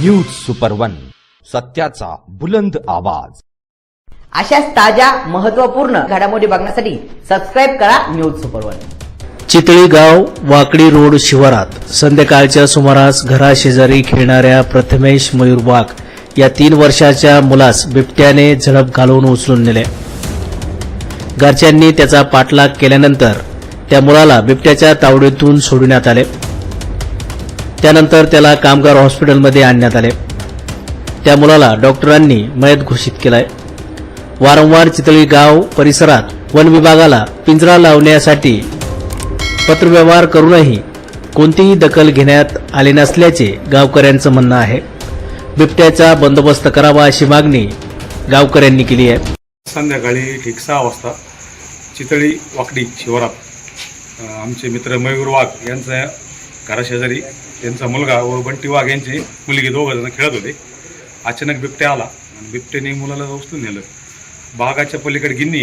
News super one सत्याचा बुलंद आवाज. अशाच ताज्या महत्त्वपूर्ण घडामोडी बघण्यासाठी सबस्क्राईब करा न्यूज सुपर वन चितळी गाव वाकडी रोड शिवारात संध्याकाळच्या सुमारास घराशेजारी खेळणाऱ्या प्रथमेश मयूर वाघ या तीन वर्षाच्या मुलास बिबट्याने झडप घालून उचलून नेले. घरच्यांनी त्याचा पाठलाग केल्यानंतर त्या मुलाला बिबट्याच्या तावडीतून सोडण्यात आले. त्यानंतर त्याला कामगार हॉस्पिटलमध्ये आणण्यात आले. त्या मुलाला डॉक्टरांनी मयत घोषित केलाय. वारंवार चितळी गाव परिसरात वन विभागाला पिंजरा लावण्यासाठी पत्रव्यवहार करूनही कोणतीही दखल घेण्यात आली नसल्याचे गावकऱ्यांचं म्हणणं आहे. बिबट्याचा बंदोबस्त करावा अशी मागणी गावकऱ्यांनी केली आहे. संध्याकाळी ठीक सहा वाजता चितळी वाकडी शिवारात आमचे मित्र मयूर वाघ यांचा घराशेजारी त्यांचा मुलगा व बंटी वाघ यांची मुलगी दोघं जण खेळत होते. अचानक बिबट्या आला. आणि बिबट्याने मुलाला उचलून नेलं. बागाच्या पलीकडे गिन्नी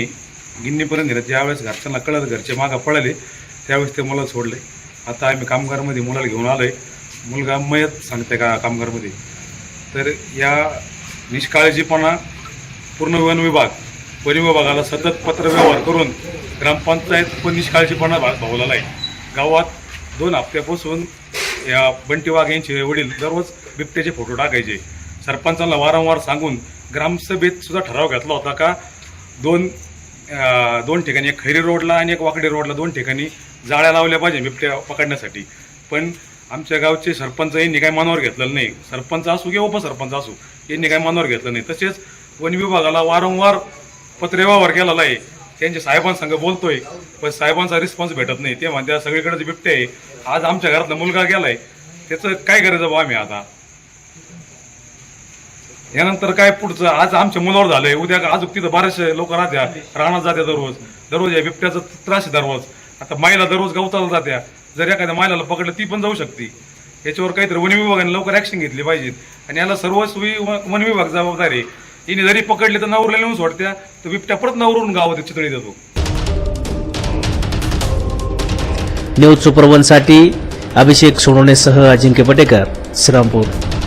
गिन्नीपर्यंत नेलं. ज्यावेळेस घरच्यांना कळलं घरचे मागं पळाले त्यावेळेस ते मुलाला सोडले. आता आम्ही कामगारमध्ये मुलाला घेऊन आलो आहे मुलगा मयत सांगते का कामगारमध्ये? तर या निष्काळजीपणा पूर्ण वन विभाग विभागाला सतत पत्रव्यवहार करून ग्रामपंचायत पण निष्काळजीपणा भा- भावलेला आहे. गावात दोन हप्त्यापासून या बंटी वाघ यांचे वडील दररोज बिबट्याचे फोटो टाकायचे. सरपंचांना वारंवार सांगून ग्रामसभेत सुद्धा ठराव घेतला होता का? दोन दोन ठिकाणी एक खैरी रोडला आणि एक वाकडी रोडला दोन ठिकाणी जाळ्या लावल्या पाहिजे बिबट्या पकडण्यासाठी. पण आमच्या गावचे सरपंच यांनी काय मनावर घेतलेलं नाही. सरपंच असू किंवा उपसरपंच असू यांनी काय मनावर घेतलं नाही. तसेच वन विभागाला वारंवार पत्रव्यवहार केलेला आहे. त्यांच्या साहेबांसंग बोलतोय पण साहेबांचा रिस्पॉन्स भेटत नाही. ते म्हणतात सगळीकडे बिबटे आहे आज आमच्या घरातला मुलगा गेलाय. त्याचं काय करायचं बा आम्ही आता? यानंतर काय पुढचं? आज आमच्या मुलावर झालंय. उद्या आज तिथं बरेचसे लोक राहत्या. राहणार जात्या दररोज. दररोज या बिबट्याचा त्रास दररोज. आता माईला दररोज गवताला जात्या. जर एखाद्या मायला पकडलं ती पण जाऊ शकते. याच्यावर काहीतरी वन विभागाने लवकर ऍक्शन घेतली पाहिजे आणि याला सर्व वन विभाग जबाबदार आहे. तिने जरी पकडले तर नवरला नेऊन सोडत्या तर बिबट्या परत नवरून गावात चितळी देतो न्यूज सुपरवनसाठी अभिषेक सोनवणेसह अजिंक्य पटेकर श्रीरामपूर.